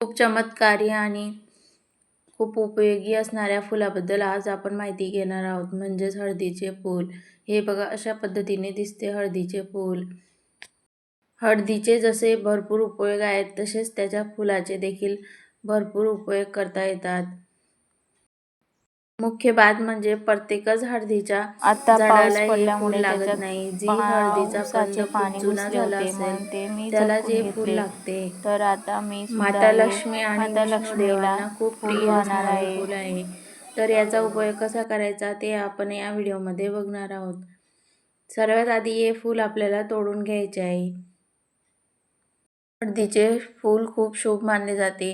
खूप चमत्कारी आणि खूप उपयोगी असणाऱ्या फुलाबद्दल आज आपण माहिती घेणार आहोत. म्हणजेच हळदीचे फूल. हे बघा अशा पद्धतीने दिसते हळदीचे फूल. हळदीचे जसे भरपूर उपयोग आहेत तसेच त्याच्या फुलाचे देखील भरपूर उपयोग करता येतात. मुख्य बात म्हणजे प्रत्येकच हळदीच्या आता झाडाला फूल पडल्यामुळे लागत नाही. जी हळदीचा कंद पाणी जुना झाला असेल त्याला जे फूल. लागते. तर आता मी माता लक्ष्मी आणि देवांना खूप प्रिय असणारे आहे. फूल आहे. तर याचा उपयोग कसा करायचा ते आपण या व्हिडिओमध्ये बघणार आहोत. सर्वात आधी हे फूल आपल्याला तोडून घ्यायचे आहे. हळदीचे फूल खूप शुभ मानले जाते.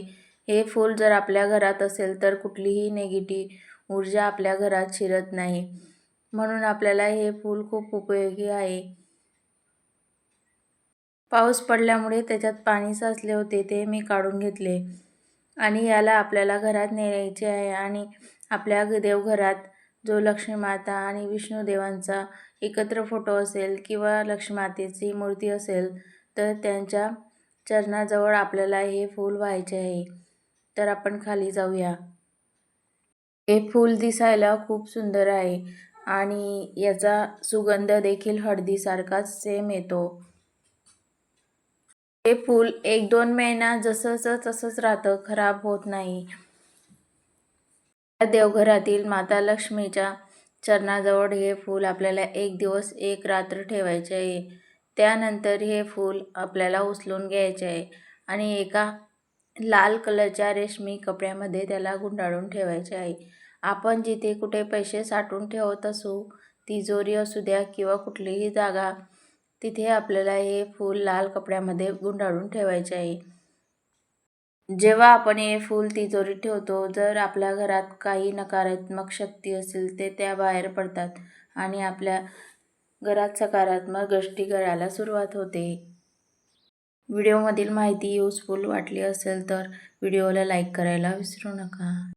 हे फूल जर आपल्या घरात असेल तर कुठलीही नेगेटिव्ह ऊर्जा आपल्या घरात शिरत नाही. म्हणून आपल्याला हे फूल खूप उपयोगी आहे. पाऊस पडल्यामुळे त्याच्यात पाणी साचले होते ते मी काढून घेतले. आणि याला आपल्याला घरात नेण्याचे आहे आणि आपल्या देवघरात जो लक्ष्मी माता आणि विष्णू देवांचा एकत्र फोटो असेल किंवा लक्ष्मी मातेची मूर्ती असेल तर त्यांच्या चरणाजवळ आपल्याला हे फूल व्हायचे आहे. तर आपण खाली जाऊया. हे फूल दिसायला खूप सुंदर आहे आणि याचा सुगंध देखील हळदीसारखाच सेम येतो. हे फूल एक दोन महिना जसंचं तसंच राहतं खराब होत नाही. देवघरातील माता लक्ष्मीच्या चरणाजवळ हे फूल आपल्याला एक दिवस एक रात्र ठेवायचे आहे. त्यानंतर हे फूल आपल्याला उचलून घ्यायचे आहे आणि एका लाल कलरच्या रेशमी कपड्यामध्ये त्याला गुंडाळून ठेवायचे आहे. आपण जिथे कुठे पैसे साठवून ठेवत असू तिजोरी असू द्या किंवा कुठलीही जागा तिथे आपल्याला हे फूल लाल कपड्यामध्ये गुंडाळून ठेवायचे आहे. जेव्हा आपण हे फूल तिजोरीत ठेवतो जर आपल्या घरात काही नकारात्मक शक्ती असेल ते त्या बाहेर पडतात आणि आपल्या घरात सकारात्मक गोष्टी करायला सुरुवात होते. व्हिडिओमधील माहिती यूजफुल वाटली असेल तर व्हिडिओला लाईक करायला विसरू नका.